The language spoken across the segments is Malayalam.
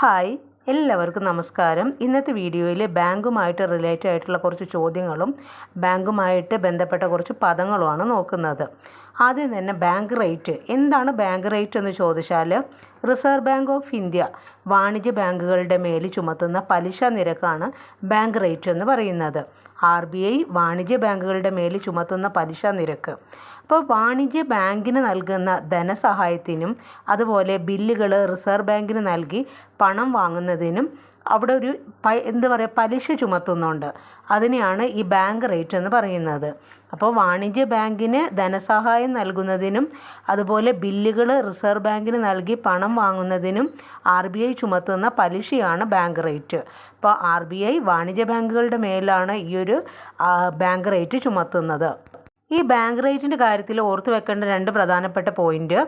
ഹായ് എല്ലാവർക്കും നമസ്കാരം. ഇന്നത്തെ വീഡിയോയിൽ ബാങ്കുമായിട്ട് റിലേറ്റഡ് ആയിട്ടുള്ള കുറച്ച് ചോദ്യങ്ങളും ബാങ്കുമായിട്ട് ബന്ധപ്പെട്ട കുറച്ച് പദങ്ങളുമാണ് നോക്കുന്നത്. ആദ്യം തന്നെ ബാങ്ക് റേറ്റ്. എന്താണ് ബാങ്ക് റേറ്റ് എന്ന് ചോദിച്ചാൽ റിസർവ് ബാങ്ക് ഓഫ് ഇന്ത്യ വാണിജ്യ ബാങ്കുകളുടെ മേൽ ചുമത്തുന്ന പലിശ നിരക്കാണ് ബാങ്ക് റേറ്റ് എന്ന് പറയുന്നത്. ആർ ബി ഐ വാണിജ്യ ബാങ്കുകളുടെ മേൽ ചുമത്തുന്ന പലിശ നിരക്ക്. അപ്പോൾ വാണിജ്യ ബാങ്കിന് നൽകുന്ന ധനസഹായത്തിനും അതുപോലെ ബില്ലുകൾ റിസർവ് ബാങ്കിന് നൽകി പണം വാങ്ങുന്നതിനും അവിടെ ഒരു പ എന്താ പറയുക പലിശ ചുമത്തുന്നുണ്ട്. അതിനെയാണ് ഈ ബാങ്ക് റേറ്റ് എന്ന് പറയുന്നത്. അപ്പോൾ വാണിജ്യ ബാങ്കിന് ധനസഹായം നൽകുന്നതിനും അതുപോലെ ബില്ലുകൾ റിസർവ് ബാങ്കിന് നൽകി പണം വാങ്ങുന്നതിനും ആർ ബി ഐ ചുമത്തുന്ന പലിശയാണ് ബാങ്ക് റേറ്റ്. അപ്പോൾ ആർ ബി ഐ വാണിജ്യ ബാങ്കുകളുടെ മേലാണ് ഈ ഒരു ബാങ്ക് റേറ്റ് ചുമത്തുന്നത്. ഈ ബാങ്ക് റേറ്റിന്റെ കാര്യത്തിൽ ഓർത്തു വെക്കേണ്ട രണ്ട് പ്രധാനപ്പെട്ട പോയിന്റ്.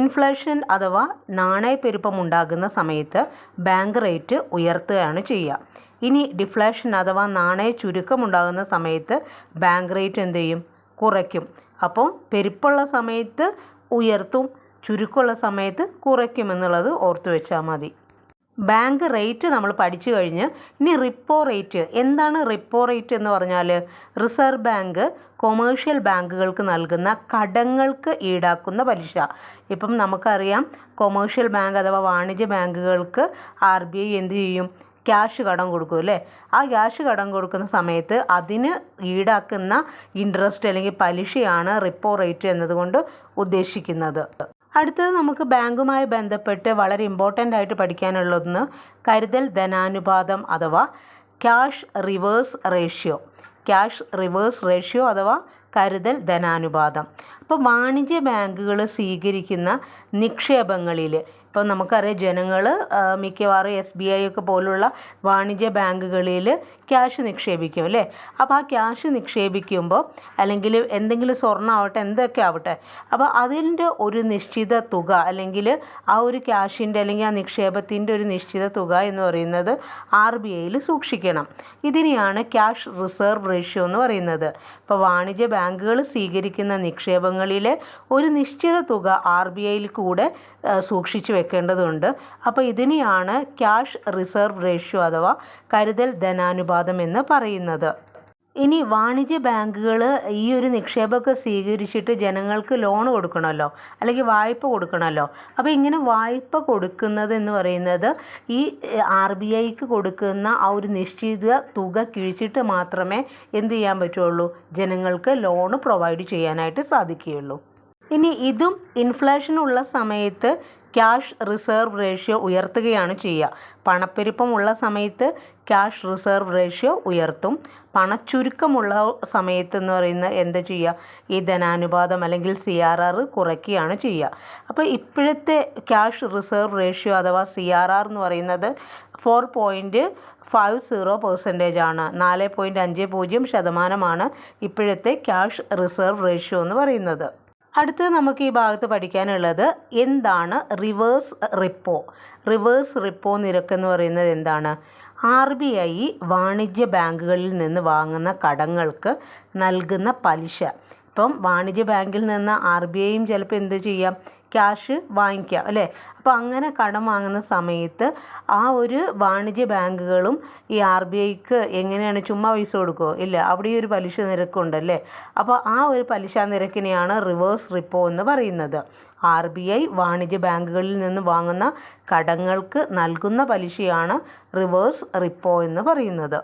ഇൻഫ്ലേഷൻ അഥവാ നാണയപ്പെരുപ്പം ഉണ്ടാകുന്ന സമയത്ത് ബാങ്ക് റേറ്റ് ഉയർത്തുകയാണ് ചെയ്യുക. ഇനി ഡിഫ്ലേഷൻ അഥവാ നാണയ ചുരുക്കം ഉണ്ടാകുന്ന സമയത്ത് ബാങ്ക് റേറ്റ് എന്ത് ചെയ്യും? കുറയ്ക്കും. അപ്പോൾ പെരുപ്പുള്ള സമയത്ത് ഉയർത്തും ചുരുക്കമുള്ള സമയത്ത് കുറയ്ക്കും എന്നുള്ളത് ഓർത്തു വെച്ചാൽ മതി. ബാങ്ക് റേറ്റ് നമ്മൾ പഠിച്ചു കഴിഞ്ഞ് ഇനി റിപ്പോ റേറ്റ് എന്താണ് റിപ്പോ റേറ്റ് എന്ന് പറഞ്ഞാൽ? റിസർവ് ബാങ്ക് കൊമേഴ്ഷ്യൽ ബാങ്കുകൾക്ക് നൽകുന്ന കടങ്ങൾക്ക് ഈടാക്കുന്ന പലിശ. ഇപ്പം നമുക്കറിയാം കൊമേഴ്ഷ്യൽ ബാങ്ക് അഥവാ വാണിജ്യ ബാങ്കുകൾക്ക് ആർ ബി ഐ എന്ത് ചെയ്യും? ക്യാഷ് കടം കൊടുക്കും അല്ലേ? ആ ക്യാഷ് കടം കൊടുക്കുന്ന സമയത്ത് അതിന് ഈടാക്കുന്ന ഇൻട്രസ്റ്റ് അല്ലെങ്കിൽ പലിശയാണ് റിപ്പോ റേറ്റ് എന്നതുകൊണ്ട് ഉദ്ദേശിക്കുന്നത്. അടുത്തത് നമുക്ക് ബാങ്കുമായി ബന്ധപ്പെട്ട് വളരെ ഇമ്പോർട്ടന്റ് ആയിട്ട് പഠിക്കാനുള്ളതെന്ന് കരുതൽ ധനാനുപാതം അഥവാ cash reverse ratio cash reverse ratio അഥവാ കരുതൽ ധനാനുപാതം. അപ്പോൾ വാണിജ്യ ബാങ്കുകൾ സ്വീകരിക്കുന്ന നിക്ഷേപങ്ങളിൽ ഇപ്പോൾ നമുക്കറിയാം ജനങ്ങൾ മിക്കവാറും എസ് ബി ഐ ഒക്കെ പോലുള്ള വാണിജ്യ ബാങ്കുകളിൽ ക്യാഷ് നിക്ഷേപിക്കും അല്ലേ? അപ്പോൾ ആ ക്യാഷ് നിക്ഷേപിക്കുമ്പോൾ അല്ലെങ്കിൽ എന്തെങ്കിലും സ്വർണമാവട്ടെ എന്തൊക്കെ ആവട്ടെ അപ്പോൾ അതിന്റെ ഒരു നിശ്ചിത തുക അല്ലെങ്കിൽ ആ ഒരു ക്യാഷിന്റെ അല്ലെങ്കിൽ ആ നിക്ഷേപത്തിന്റെ ഒരു നിശ്ചിത തുക എന്ന് പറയുന്നത് ആർ ബി ഐയിൽ സൂക്ഷിക്കണം. ഇതിനെയാണ് ക്യാഷ് റിസർവ് റേഷ്യോ എന്ന് പറയുന്നത്. ഇപ്പോൾ വാണിജ്യ ബാങ്കുകൾ സ്വീകരിക്കുന്ന നിക്ഷേപങ്ങളിലെ ഒരു നിശ്ചിത തുക ആർ ബി ഐയിൽ കൂടെ സൂക്ഷിച്ചു വെക്കേണ്ടതുണ്ട് അപ്പോൾ ഇതിനെയാണ് ക്യാഷ് റിസർവ് റേഷ്യോ അഥവാ കരുതൽ ധനാനുപാതം എന്ന് പറയുന്നത്. ഇനി വാണിജ്യ ബാങ്കുകൾ ഈ ഒരു നിക്ഷേപമൊക്കെ സ്വീകരിച്ചിട്ട് ജനങ്ങൾക്ക് ലോൺ കൊടുക്കണമല്ലോ അല്ലെങ്കിൽ വായ്പ കൊടുക്കണമല്ലോ. അപ്പോൾ ഇങ്ങനെ വായ്പ കൊടുക്കുന്നത് എന്ന് പറയുന്നത് ഈ ആർ ബി ഐക്ക് കൊടുക്കുന്ന ആ ഒരു നിശ്ചിത തുക കിഴിച്ചിട്ട് മാത്രമേ എന്ത് ചെയ്യാൻ പറ്റുള്ളൂ? ജനങ്ങൾക്ക് ലോൺ പ്രൊവൈഡ് ചെയ്യാനായിട്ട് സാധിക്കുകയുള്ളൂ. ഇനി ഇതും ഇൻഫ്ലേഷനുള്ള സമയത്ത് ക്യാഷ് റിസർവ് റേഷ്യോ ഉയർത്തുകയാണ് ചെയ്യുക. പണപ്പെരുപ്പമുള്ള സമയത്ത് ക്യാഷ് റിസർവ് റേഷ്യോ ഉയർത്തും. പണച്ചുരുക്കമുള്ള സമയത്ത് എന്ന് പറയുന്ന എന്താ ചെയ്യുക? ഈ ധനാനുപാതം അല്ലെങ്കിൽ സി ആർ ആർ കുറയ്ക്കുകയാണ് ചെയ്യുക. അപ്പോൾ ഇപ്പോഴത്തെ ക്യാഷ് റിസർവ് റേഷ്യോ അഥവാ സി ആർ ആർ എന്ന് പറയുന്നത് four point five zero percentage ആണ്. നാല് പോയിന്റ് അഞ്ച് പൂജ്യം ശതമാനമാണ് ഇപ്പോഴത്തെ ക്യാഷ് റിസർവ് റേഷ്യോ എന്ന് പറയുന്നത്. അടുത്തത് നമുക്ക് ഈ ഭാഗത്ത് പഠിക്കാനുള്ളത് എന്താണ് റിവേഴ്സ് റിപ്പോ റിവേഴ്സ് റിപ്പോ നിരക്ക് എന്ന് പറയുന്നത് എന്താണ്? ആർ ബി ഐ വാണിജ്യ ബാങ്കുകളിൽ നിന്ന് വാങ്ങുന്ന കടങ്ങൾക്ക് നൽകുന്ന പലിശ. ഇപ്പം വാണിജ്യ ബാങ്കിൽ നിന്ന് ആർ ബി ഐയും ചിലപ്പോൾ എന്ത് ചെയ്യാം? ക്യാഷ് വാങ്ങിക്കാം അല്ലേ? അപ്പോൾ അങ്ങനെ കടം വാങ്ങുന്ന സമയത്ത് ആ ഒരു വാണിജ്യ ബാങ്കുകളും ഈ ആർ ബി ഐക്ക് എങ്ങനെയാണ് ചുമ്മാ പൈസ കൊടുക്കുമോ ഇല്ല അവിടെ ഒരു പലിശ നിരക്കുണ്ടല്ലേ അപ്പോൾ ആ ഒരു പലിശ നിരക്കിനെയാണ് റിവേഴ്സ് റിപ്പോ എന്ന് പറയുന്നത്. ആർ ബി ഐ വാണിജ്യ ബാങ്കുകളിൽ നിന്ന് വാങ്ങുന്ന കടങ്ങൾക്ക് നൽകുന്ന പലിശയാണ് റിവേഴ്സ് റിപ്പോ എന്ന് പറയുന്നത്.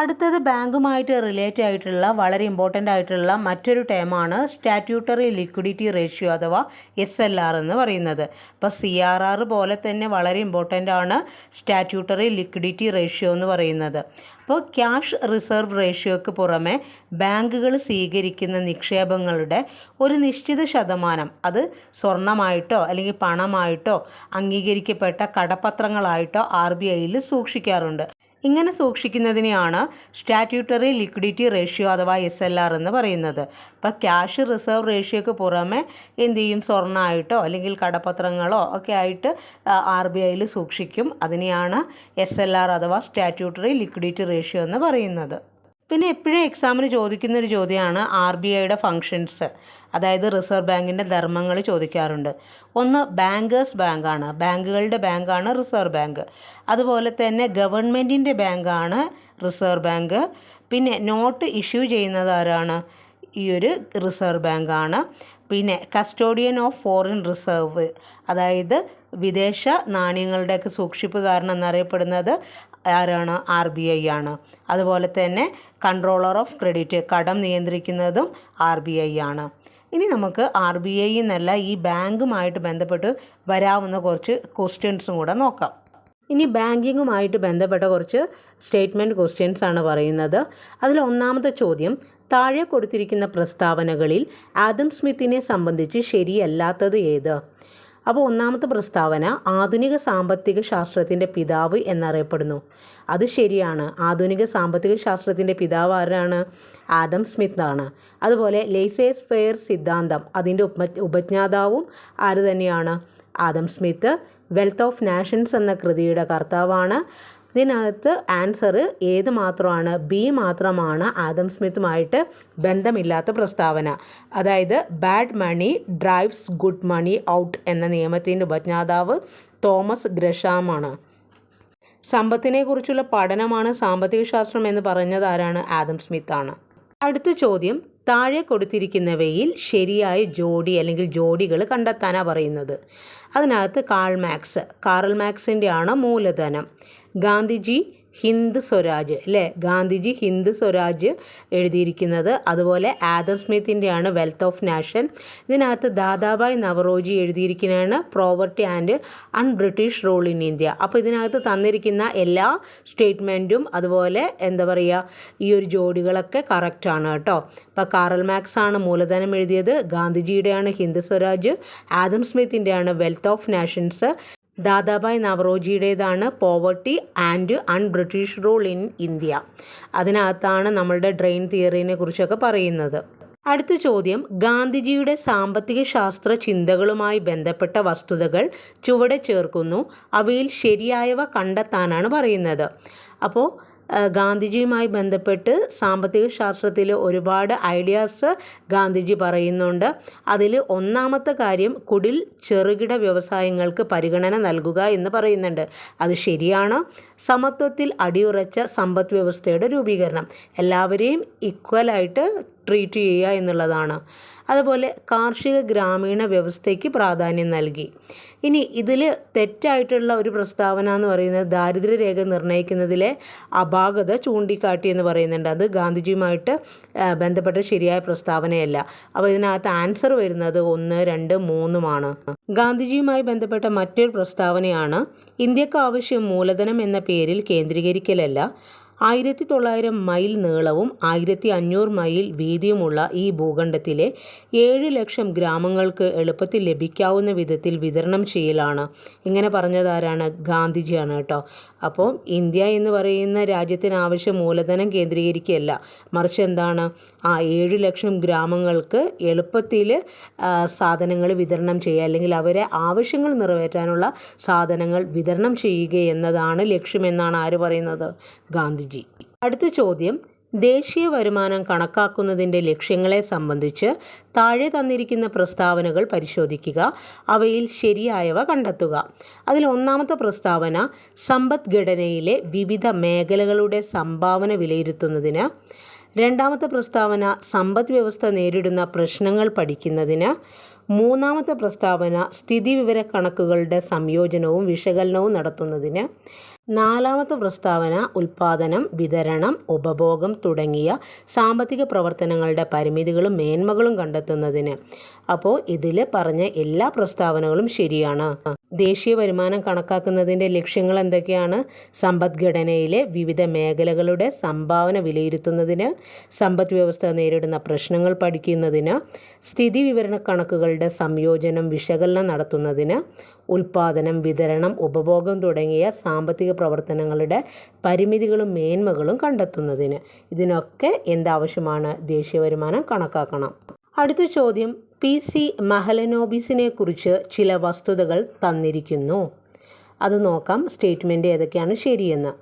അടുത്തത് ബാങ്കുമായിട്ട് റിലേറ്റ് ആയിട്ടുള്ള വളരെ ഇമ്പോർട്ടന്റ് ആയിട്ടുള്ള മറ്റൊരു ടേമാണ് സ്റ്റാറ്റ്യൂട്ടറി ലിക്വിഡിറ്റി റേഷ്യോ അഥവാ എസ് എൽ ആർ എന്ന് പറയുന്നത്. അപ്പോൾ സി ആർ ആർ പോലെ തന്നെ വളരെ ഇമ്പോർട്ടന്റ് ആണ് സ്റ്റാറ്റ്യൂട്ടറി ലിക്വിഡിറ്റി റേഷ്യോ എന്ന് പറയുന്നത്. അപ്പോൾ ക്യാഷ് റിസർവ് റേഷ്യോയ്ക്ക് പുറമെ ബാങ്കുകൾ സ്വീകരിക്കുന്ന നിക്ഷേപങ്ങളുടെ ഒരു നിശ്ചിത ശതമാനം അത് സ്വർണമായിട്ടോ അല്ലെങ്കിൽ പണമായിട്ടോ അംഗീകരിക്കപ്പെട്ട കടപ്പത്രങ്ങളായിട്ടോ ആർ ബി ഐയിൽ സൂക്ഷിക്കാറുണ്ട്. ഇങ്ങനെ സൂക്ഷിക്കുന്നതിനെയാണ് സ്റ്റാറ്റ്യൂട്ടറി ലിക്വിഡിറ്റി റേഷ്യോ അഥവാ എസ് എൽ ആർ എന്ന് പറയുന്നത്. അപ്പോൾ ക്യാഷ് റിസർവ് റേഷ്യോക്ക് പുറമെ എന്ത് ചെയ്യും? സ്വർണമായിട്ടോ അല്ലെങ്കിൽ കടപ്പത്രങ്ങളോ ഒക്കെ ആയിട്ട് ആർ ബി ഐയിൽ സൂക്ഷിക്കും. അതിനെയാണ് എസ് എൽ ആർ അഥവാ സ്റ്റാറ്റ്യൂട്ടറി ലിക്വിഡിറ്റി റേഷ്യോ എന്ന് പറയുന്നത്. പിന്നെ എപ്പോഴും എക്സാമിന് ചോദിക്കുന്ന ഒരു ചോദ്യമാണ് ആർ ബി ഐയുടെ ഫങ്ഷൻസ് അതായത് റിസർവ് ബാങ്കിന്റെ ധർമ്മങ്ങൾ ചോദിക്കാറുണ്ട്. ഒന്ന് ബാങ്കേഴ്സ് ബാങ്കാണ് ബാങ്കുകളുടെ ബാങ്കാണ് റിസർവ് ബാങ്ക് അതുപോലെ തന്നെ ഗവൺമെന്റിന്റെ ബാങ്കാണ് റിസർവ് ബാങ്ക് പിന്നെ നോട്ട് ഇഷ്യൂ ചെയ്യുന്നത് ആരാണ്? ഈ ഒരു റിസർവ് ബാങ്കാണ് പിന്നെ കസ്റ്റോഡിയൻ ഓഫ് ഫോറിൻ റിസർവ് അതായത് വിദേശ നാണയങ്ങളുടെയൊക്കെ സൂക്ഷിപ്പുകാരൻ എന്നറിയപ്പെടുന്നത് ആരാണ്? ആർ ബി ഐ ആണ്. അതുപോലെ തന്നെ കൺട്രോളർ ഓഫ് ക്രെഡിറ്റ് കടം നിയന്ത്രിക്കുന്നതും ആർ ബി ഐ ആണ്. ഇനി നമുക്ക് ആർ ബി ഐ എന്നല്ല ഈ ബാങ്കുമായിട്ട് ബന്ധപ്പെട്ട് വരാവുന്ന കുറച്ച് ക്വസ്റ്റ്യൻസും കൂടെ നോക്കാം. ഇനി ബാങ്കിങ്ങുമായിട്ട് ബന്ധപ്പെട്ട കുറച്ച് സ്റ്റേറ്റ്മെന്റ് ക്വസ്റ്റ്യൻസ് ആണ് പറയുന്നത്. അതിൽ ഒന്നാമത്തെ ചോദ്യം താഴെ കൊടുത്തിരിക്കുന്ന പ്രസ്താവനകളിൽ ആദം സ്മിത്തിനെ സംബന്ധിച്ച് ശരിയല്ലാത്തത് ഏത്? അപ്പോൾ ഒന്നാമത്തെ പ്രസ്താവന ആധുനിക സാമ്പത്തിക ശാസ്ത്രത്തിന്റെ പിതാവ് എന്നറിയപ്പെടുന്നു. അത് ശരിയാണ്. ആധുനിക സാമ്പത്തിക ശാസ്ത്രത്തിന്റെ പിതാവ് ആരാണ്? ആഡം സ്മിത്ത് ആണ് അതുപോലെ ലേസേസ് ഫെയർ സിദ്ധാന്തം അതിന്റെ ഉപ ഉപജ്ഞാതാവും ആര് തന്നെയാണ്? Adam Smith Wealth of Nations എന്ന കൃതിയുടെ കർത്താവാണ്. ഇതിനകത്ത് ആൻസർ ഏത് മാത്രമാണ് ബി മാത്രമാണ് ആദം സ്മിത്തുമായിട്ട് ബന്ധമില്ലാത്ത പ്രസ്താവന. അതായത് bad money drives good money out എന്ന നിയമത്തിന്റെ ഉപജ്ഞാതാവ് തോമസ് ഗ്രഷാമാണ് സമ്പത്തിനെക്കുറിച്ചുള്ള പഠനമാണ് സാമ്പത്തിക ശാസ്ത്രം എന്ന് പറഞ്ഞത് ആരാണ്? ആദം സ്മിത്ത് ആണ്. അടുത്ത ചോദ്യം താഴെ കൊടുത്തിരിക്കുന്നവയിൽ ശരിയായ ജോഡി അല്ലെങ്കിൽ ജോഡികൾ കണ്ടെത്താനാണ് പറയുന്നത്. അതിനകത്ത് കാൾ മാക്സ് കാറൽ മാക്സിന്റെ ആണ് മൂലധനം. ഗാന്ധിജി ഹിന്ദ് സ്വരാജ് അല്ലേ? ഗാന്ധിജി ഹിന്ദ് സ്വരാജ് എഴുതിയിരിക്കുന്നത് അതുപോലെ ആദം സ്മിത്തിന്റെയാണ് വെൽത്ത് ഓഫ് നാഷൻ ഇതിനകത്ത് Dadabhai Naoroji എഴുതിയിരിക്കുന്നതാണ് Poverty and Un British Rule in India അപ്പോൾ ഇതിനകത്ത് തന്നിരിക്കുന്ന എല്ലാ സ്റ്റേറ്റ്മെന്റും അതുപോലെ എന്താ പറയുക ഈ ഒരു ജോഡികളൊക്കെ കറക്റ്റാണ് കേട്ടോ. ഇപ്പോൾ കാറൽ മാക്സ് ആണ് മൂലധനം എഴുതിയത് ഗാന്ധിജിയുടെയാണ് ഹിന്ദ് സ്വരാജ് ആദം സ്മിത്തിന്റെയാണ് Wealth of Nations Dadabhai നവറോജിയുടേതാണ് Poverty and Un British Rule in India. അതിനകത്താണ് നമ്മളുടെ ഡ്രെയിൻ തിയറിനെ കുറിച്ചൊക്കെ പറയുന്നത്. അടുത്ത ചോദ്യം ഗാന്ധിജിയുടെ സാമ്പത്തിക ശാസ്ത്ര ചിന്തകളുമായി ബന്ധപ്പെട്ട വസ്തുതകൾ ചുവടെ ചേർക്കുന്നു. അവയിൽ ശരിയായവ കണ്ടെത്താനാണ് പറയുന്നത്. അപ്പോൾ ഗാന്ധിജിയുമായി ബന്ധപ്പെട്ട് സാമ്പത്തിക ശാസ്ത്രത്തിൽ ഒരുപാട് ഐഡിയാസ് ഗാന്ധിജി പറയുന്നുണ്ട്. അതിൽ ഒന്നാമത്തെ കാര്യം കുടിൽ ചെറുകിട വ്യവസായങ്ങൾക്ക് പരിഗണന നൽകുക എന്ന് പറയുന്നുണ്ട്. അത് ശരിയാണ്. സമത്വത്തിൽ അടിയുറച്ച സമ്പദ് വ്യവസ്ഥയുടെ രൂപീകരണം. എല്ലാവരെയും ഈക്വലായിട്ട് ട്രീറ്റ് ചെയ്യുക എന്നുള്ളതാണ്. അതുപോലെ കാർഷിക ഗ്രാമീണ വ്യവസ്ഥയ്ക്ക് പ്രാധാന്യം നൽകി. ഇനി ഇതിൽ തെറ്റായിട്ടുള്ള ഒരു പ്രസ്താവന എന്ന് പറയുന്നത് ദാരിദ്ര്യരേഖ നിർണയിക്കുന്നതിലെ അപാകത ചൂണ്ടിക്കാട്ടി എന്ന് പറയുന്നുണ്ട്. അത് ഗാന്ധിജിയുമായിട്ട് ബന്ധപ്പെട്ട ശരിയായ പ്രസ്താവനയല്ല. അപ്പോൾ ഇതിനകത്ത് ആൻസർ വരുന്നത് ഒന്ന് രണ്ട് മൂന്നുമാണ്. ഗാന്ധിജിയുമായി ബന്ധപ്പെട്ട മറ്റൊരു പ്രസ്താവനയാണ് ഇന്ത്യയ്ക്ക് ആവശ്യം മൂലധനം എന്ന പേരിൽ കേന്ദ്രീകരിക്കലല്ല ആയിരത്തി തൊള്ളായിരം മൈൽ നീളവും ആയിരത്തി അഞ്ഞൂറ് മൈൽ വീതിയുമുള്ള ഈ ഭൂഖണ്ഡത്തിലെ ഏഴ് ലക്ഷം ഗ്രാമങ്ങൾക്ക് എളുപ്പത്തിൽ ലഭിക്കാവുന്ന വിധത്തിൽ വിതരണം ചെയ്യലാണ്. ഇങ്ങനെ പറഞ്ഞതാരാണ് ഗാന്ധിജിയാണ് കേട്ടോ. അപ്പോൾ ഇന്ത്യ എന്ന് പറയുന്ന രാജ്യത്തിന് ആവശ്യം മൂലധനം കേന്ദ്രീകരിക്കുകയല്ല. മറിച്ച് എന്താണ്? ആ ഏഴ് ലക്ഷം ഗ്രാമങ്ങൾക്ക് എളുപ്പത്തിൽ സാധനങ്ങൾ വിതരണം ചെയ്യുക അല്ലെങ്കിൽ അവരെ ആവശ്യങ്ങൾ നിറവേറ്റാനുള്ള സാധനങ്ങൾ വിതരണം ചെയ്യുക എന്നതാണ് ലക്ഷ്യമെന്നാണ് ആര് പറയുന്നത്? ഗാന്ധിജി. അടുത്ത ചോദ്യം ദേശീയ വരുമാനം കണക്കാക്കുന്നതിന്റെ ലക്ഷ്യങ്ങളെ സംബന്ധിച്ച് താഴെ തന്നിരിക്കുന്ന പ്രസ്താവനകൾ പരിശോധിക്കുക അവയിൽ ശരിയായവ കണ്ടെത്തുക. അതിൽ ഒന്നാമത്തെ പ്രസ്താവന സമ്പദ്ഘടനയിലെ വിവിധ മേഖലകളുടെ സംഭാവന വിലയിരുത്തുന്നതിന്. രണ്ടാമത്തെ പ്രസ്താവന സമ്പദ് വ്യവസ്ഥ നേരിടുന്ന പ്രശ്നങ്ങൾ പഠിക്കുന്നതിന്. മൂന്നാമത്തെ പ്രസ്താവന സ്ഥിതിവിവര കണക്കുകളുടെ സംയോജനവും വിശകലനവും നടത്തുന്നതിന്. നാലാമത്തെ പ്രസ്താവന ഉൽപാദനം വിതരണം ഉപഭോഗം തുടങ്ങിയ സാമ്പത്തിക പ്രവർത്തനങ്ങളുടെ പരിമിതികളും മേന്മകളും കണ്ടെത്തുന്നതിന്. അപ്പോൾ ഇതിൽ പറഞ്ഞ എല്ലാ പ്രസ്താവനകളും ശരിയാണ്. ദേശീയ വരുമാനം കണക്കാക്കുന്നതിന്റെ ലക്ഷ്യങ്ങൾ എന്തൊക്കെയാണ്? സമ്പദ്ഘടനയിലെ വിവിധ മേഖലകളുടെ സംഭാവന വിലയിരുത്തുന്നതിന് സമ്പദ് വ്യവസ്ഥ നേരിടുന്ന പ്രശ്നങ്ങൾ പഠിക്കുന്നതിന് സ്ഥിതി വിവരണ കണക്കുകളുടെ സംയോജനം വിശകലനം നടത്തുന്നതിന് ഉൽപാദനം വിതരണം ഉപഭോഗം തുടങ്ങിയ സാമ്പത്തിക പ്രവർത്തനങ്ങളുടെ പരിമിതികളും മേന്മകളും കണ്ടെത്തുന്നതിന് ഇതിനൊക്കെ എന്താവശ്യമാണ്? ദേശീയ വരുമാനം കണക്കാക്കണം. അടുത്ത ചോദ്യം. പി. സി. മഹലനോബിസിനെ കുറിച്ച് ചില വസ്തുതകൾ തന്നിരിക്കുന്നു. അത് നോക്കാം. സ്റ്റേറ്റ്മെന്റ് ഏതൊക്കെയാണ്? ശരിയെന്ന്.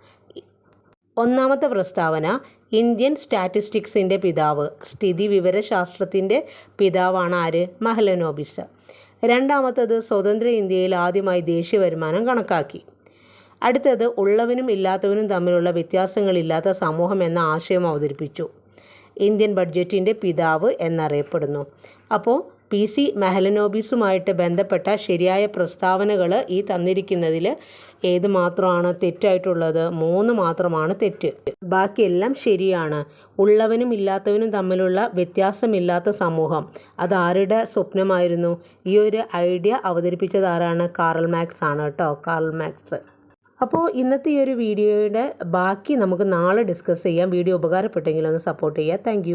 ഒന്നാമത്തെ പ്രസ്താവന. ഇന്ത്യൻ സ്റ്റാറ്റിസ്റ്റിക്സിന്റെ പിതാവ്. സ്ഥിതി വിവരശാസ്ത്രത്തിന്റെ പിതാവാണ് ആര്? മഹലനോബിസ്. രണ്ടാമത്തത് സ്വതന്ത്ര ഇന്ത്യയിൽ ആദ്യമായി ദേശീയ വരുമാനം കണക്കാക്കി. അടുത്തത് ഉള്ളവനും ഇല്ലാത്തവനും തമ്മിലുള്ള വ്യത്യാസങ്ങളില്ലാത്ത സമൂഹം എന്ന ആശയം അവതരിപ്പിച്ചു. ഇന്ത്യൻ ബഡ്ജറ്റിന്റെ പിതാവ് എന്നറിയപ്പെടുന്നു. അപ്പോൾ പി സി മെഹലനോബിസുമായിട്ട് ബന്ധപ്പെട്ട ശരിയായ പ്രസ്താവനകൾ ഈ തന്നിരിക്കുന്നതിൽ ഏത് മാത്രമാണ് തെറ്റായിട്ടുള്ളത്? മൂന്ന് മാത്രമാണ് തെറ്റ്. ബാക്കിയെല്ലാം ശരിയാണ്. ഉള്ളവനും ഇല്ലാത്തവനും തമ്മിലുള്ള വ്യത്യാസമില്ലാത്ത സമൂഹം. അതാരുടെ സ്വപ്നമായിരുന്നു? ഈ ഒരു ഐഡിയ അവതരിപ്പിച്ചത് ആരാണ്? കാറൽ മാക്സ് ആണ് കേട്ടോ. Karl Marx. അപ്പോൾ ഇന്നത്തെ ഈ ഒരു വീഡിയോയുടെ ബാക്കി നമുക്ക് നാളെ ഡിസ്കസ് ചെയ്യാം. വീഡിയോ ഉപകാരപ്പെട്ടെങ്കിൽ ഒന്ന് സപ്പോർട്ട് ചെയ്യുക. താങ്ക്